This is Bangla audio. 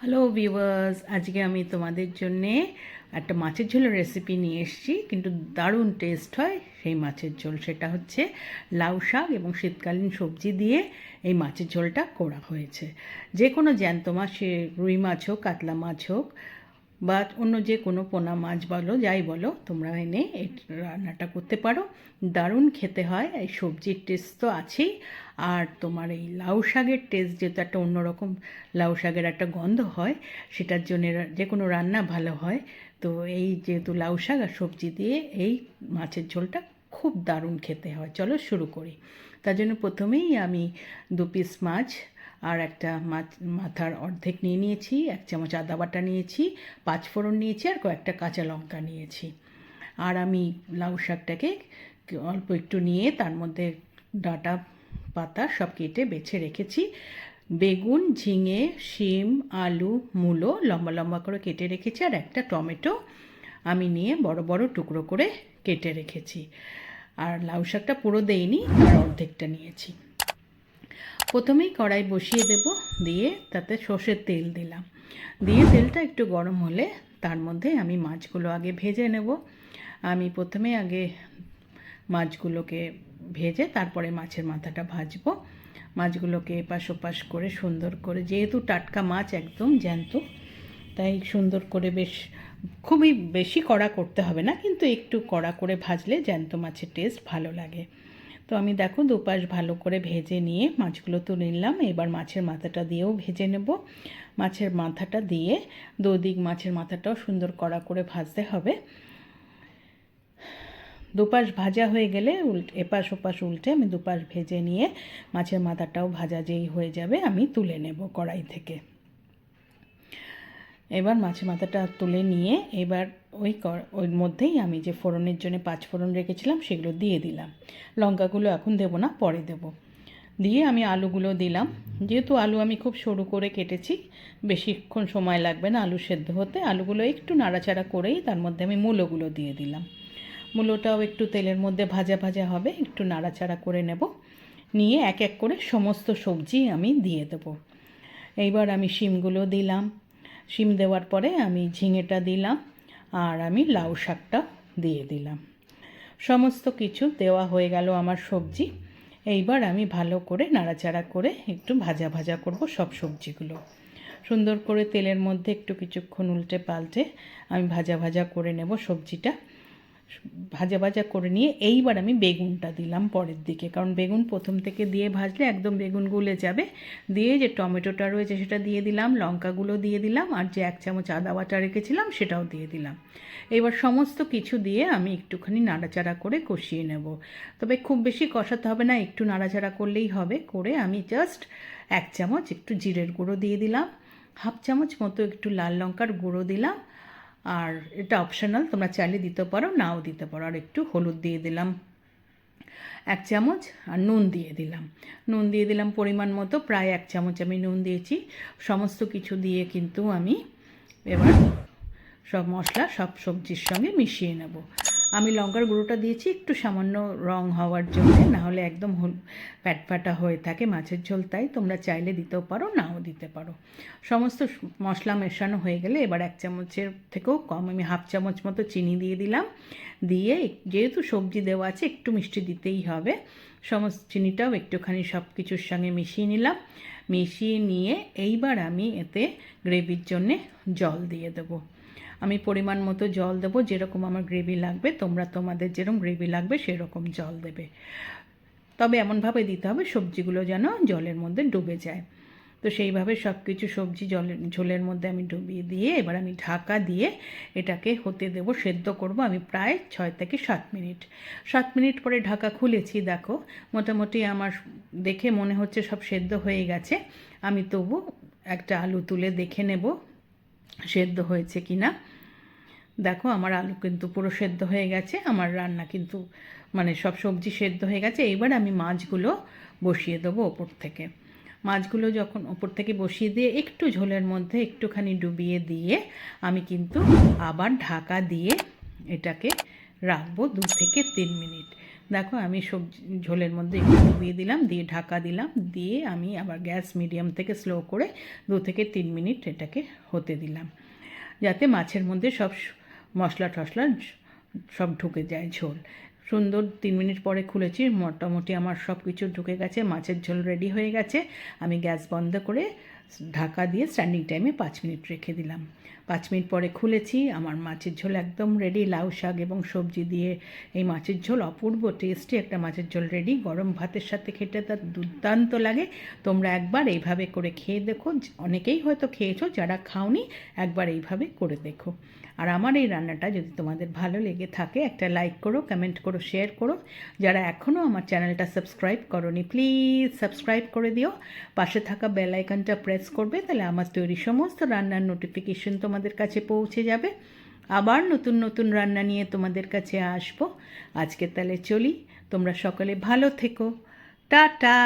হ্যালো ভিউয়ার্স আজকে আমি তোমাদের জন্যে একটা মাছের ঝোলের রেসিপি নিয়ে এসেছি, কিন্তু দারুণ টেস্ট হয় সেই মাছের ঝোল। সেটা হচ্ছে লাউ শাক এবং শীতকালীন সবজি দিয়ে এই মাছের ঝোলটা করা হয়েছে। যে কোনো জ্যান্ত মাছ রুই মাছ হোক, কাতলা মাছ হোক বা অন্য যে কোনো পোনা, মাছ বলো, যাই বলো, তোমরা এনে রান্নাটা করতে পারো। দারুণ খেতে হয়, এই সবজির টেস্ট তো আছেই। আর তোমার এই লাউ শাকের টেস্ট যেহেতু একটা অন্যরকম, লাউ শাকের একটা গন্ধ হয়, সেটার জন্য যে কোনো রান্না ভালো হয়। তো এই যেহেতু লাউ শাক আর সবজি দিয়ে এই মাছের ঝোলটা খুব দারুণ খেতে হয়। চলো শুরু করি। তার জন্য প্রথমেই আমি দু পিস মাছ আর একটা মাছ, মাথার অর্ধেক নিয়ে নিয়েছি, এক চামচ আদা বাটা নিয়েছি, পাঁচ ফোড়ন নিয়েছি আর কয়েকটা কাঁচা লঙ্কা নিয়েছি। আর আমি লাউ শাকটাকে অল্প একটু নিয়ে তার মধ্যে ডাটা পাতা সব কেটে বেছে রেখেছি। বেগুন, ঝিঙে, শিম, আলু, মূলো লম্বা লম্বা করে কেটে রেখেছি আর একটা টমেটো আমি নিয়ে বড় বড় টুকরো করে কেটে রেখেছি। আর লাউ শাকটা পুরো দেইনি, আর অর্ধেকটা নিয়েছি। প্রথমেই কড়াই বসিয়ে দেব, দিয়ে তাতে সর্ষের তেল দিলাম। দিয়ে তেলটা একটু গরম হলে তার মধ্যে আমি মাছগুলো আগে ভেজে নেব। আমি প্রথমে আগে মাছগুলোকে ভেজে তারপরে মাছের মাথাটা ভাজবো। মাছগুলোকে এপাশ ওপাশ করে সুন্দর করে, যেহেতু টাটকা মাছ একদম জ্যান্ত, তাই সুন্দর করে বেশ, খুবই বেশি কড়া করতে হবে না, কিন্তু একটু কড়া করে ভাজলে জ্যান্ত মাছের টেস্ট ভালো লাগে। তো আমি দেখো দুপাশ ভালো করে ভেজে নিয়ে মাছগুলো তুলে নিলাম। এবার মাছের মাথাটা দিয়েও ভেজে নেব। মাছের মাথাটা দিয়ে দুদিক মাছের মাথাটাও সুন্দর কড়া করে ভাজতে হবে। দুপাশ ভাজা হয়ে গেলে উল্ট, এপাশ ওপাশ উল্টে আমি দুপাশ ভেজে নিয়ে মাছের মাথাটাও ভাজা যেই হয়ে যাবে আমি তুলে নেব কড়াই থেকে। এবার মাছের মাথাটা তুলে নিয়ে এবার ওই কর ওই মধ্যেই আমি যে ফোড়নের জন্য পাঁচ ফোড়ন রেখেছিলাম, সেগুলো দিয়ে দিলাম। লঙ্কাগুলো এখন দেবো না, পরে দেব। দিয়ে আমি আলুগুলো দিলাম। যেহেতু আলু আমি খুব সরু করে কেটেছি, বেশিক্ষণ সময় লাগবে না আলু সেদ্ধ হতে। আলুগুলো একটু নাড়াচাড়া করেই তার মধ্যে আমি মূলোগুলো দিয়ে দিলাম। মূলোটাও একটু তেলের মধ্যে ভাজা ভাজা হবে, একটু নাড়াচাড়া করে নেব। নিয়ে এক এক করে সমস্ত সবজি আমি দিয়ে দেবো। এইবার আমি শিমগুলো দিলাম। শিম দেওয়ার পরে আমি ঝিঙেটা দিলাম আর আমি লাউ শাকটা দিয়ে দিলাম। সমস্ত কিছু দেওয়া হয়ে গেল আমার সবজি। এইবার আমি ভালো করে নাড়াচাড়া করে একটু ভাজা ভাজা করব সব সবজিগুলো। সুন্দর করে তেলের মধ্যে একটু কিছুক্ষণ উল্টে পাল্টে আমি ভাজা ভাজা করে নেব সবজিটা। ভাজা ভাজা করে নিয়ে এইবার আমি বেগুনটা দিলাম পরের দিকে। কারণ বেগুন প্রথম থেকে দিয়ে ভাজলে একদম বেগুন গুলে যাবে। দিয়ে যে টমেটোটা রয়েছে সেটা দিয়ে দিলাম, লঙ্কাগুলো দিয়ে দিলাম, আর যে এক চামচ আদা বাটা রেখেছিলাম সেটাও দিয়ে দিলাম। এবার সমস্ত কিছু দিয়ে আমি একটুখানি নাড়াচাড়া করে কষিয়ে নেব। তবে খুব বেশি কষাতে হবে না, একটু নাড়াচাড়া করলেই হবে। করে আমি জাস্ট এক চামচ একটু জিরের গুঁড়ো দিয়ে দিলাম। হাফ চামচ মতো একটু লাল লঙ্কার গুঁড়ো দিলাম। আর এটা অপশনাল তোমরা চাইলে দিতে পারো, নাও দিতে পারো। আর একটু হলুদ দিয়ে দিলাম, এক চামচ, আর নুন দিয়ে দিলাম। নুন দিয়ে দিলাম পরিমাণ মতো, প্রায় এক চামচ আমি নুন দিয়েছি। সমস্ত কিছু দিয়ে কিন্তু আমি এবার সব মশলা, সব সবজির সঙ্গে মিশিয়ে নেব। আমি লঙ্কার গুঁড়োটা দিয়েছি, একটু সামান্য রং হওয়ার জন্য, নাহলে একদম প্যাটফাটা হয়ে থাকে, মাছের ঝোল তাই তোমরা চাইলে দিতেও পারো, নাও দিতে পারো। সমস্ত মশলা মেশানো হয়ে গেলে এবার এক চামচের থেকেও কম, আমি হাফ চামচ মতো চিনি দিয়ে দিলাম। দিয়ে যেহেতু সবজি দেওয়া আছে, একটু মিষ্টি দিতেই হবে। সমস্ত চিনিটাও একটুখানি সব কিছুর সঙ্গে মিশিয়ে নিলাম। মিশিয়ে নিয়ে এইবার আমি এতে গ্রেভির জন্যে জল দিয়ে দেবো। আমি পরিমাণ মতো জল দেবো, যেরকম আমার গ্রেভি লাগবে, তোমরা তোমাদের যেরকম গ্রেভি লাগবে, সেরকম জল দেবে। তবে এমনভাবে দিতে হবে, সবজিগুলো যেন জলের মধ্যে ডুবে যায়। তো সেইভাবে সব কিছু সবজি জলের, ঝোলের মধ্যে আমি ডুবিয়ে দিয়ে, এবার আমি ঢাকা দিয়ে এটাকে হতে দেবো, সেদ্ধ করব আমি প্রায় ছয় থেকে সাত মিনিট। সাত মিনিট পরে ঢাকা খুলেছি, দেখো, মোটামুটি আমার দেখে মনে হচ্ছে সব সেদ্ধ হয়ে গেছে। আমি তবু একটা আলু তুলে দেখে নেব সেদ্ধ হয়েছে কি না দেখো, আমার আলু কিন্তু পুরো সেদ্ধ হয়ে গেছে, আমার রান্না কিন্তু মানে সব সবজি সেদ্ধ হয়ে গেছে। এইবার আমি মাছগুলো বসিয়ে দেবো ওপর থেকে। মাছগুলো যখন ওপর থেকে বসিয়ে দিয়ে একটু ঝোলের মধ্যে একটুখানি ডুবিয়ে দিয়ে আমি কিন্তু আবার ঢাকা দিয়ে এটাকে রাখব দু থেকে তিন মিনিট। দেখো, আমি সবজি, ঝোলের মধ্যে একটু ডুবিয়ে দিলাম, দিয়ে ঢাকা দিলাম, দিয়ে আমি আবার গ্যাস মিডিয়াম থেকে স্লো করে দু থেকে তিন মিনিট এটাকে হতে দিলাম। যাতে মাছের মধ্যে সব মশলা টশলা সব ঢুকে যায় ঝোল। সুন্দর তিন মিনিট পরে খুলেছি, মোটামুটি আমার সব কিছু ঢুকে গেছে, মাছের ঝোল রেডি হয়ে গেছে। আমি গ্যাস বন্ধ করে ঢাকা দিয়ে স্ট্যান্ডিং টাইমে পাঁচ মিনিট রেখে দিলাম। পাঁচ মিনিট পরে খুলেছি, আমার মাছের ঝোল একদম রেডি লাউ শাক এবং সবজি দিয়ে এই মাছের ঝোল অপূর্ব টেস্টি একটা মাছের ঝোল রেডি গরম ভাতের সাথে খেতে তার দুর্দান্ত লাগে। তোমরা একবার এইভাবে করে খেয়ে দেখো, অনেকেই হয়তো খেয়েছো, যারা খাওনি একবার এইভাবে করে দেখো। আর আমার এই রান্নাটা যদি তোমাদের ভালো লেগে থাকে, একটা লাইক করো কমেন্ট করো শেয়ার করো। যারা এখনও আমার চ্যানেলটা সাবস্ক্রাইব করনি প্লিজ সাবস্ক্রাইব করে দিও। পাশে থাকা বেল আইকনটা প্রেস করবে, তাহলে আমার তৈরি সমস্ত রান্নার নোটিফিকেশন তোমাদের কাছে পৌঁছে যাবে। আবার নতুন নতুন রান্না নিয়ে তোমাদের কাছে আসব। আজকে তাহলে চলি, তোমরা সকলে ভালো থেকো। টাটা!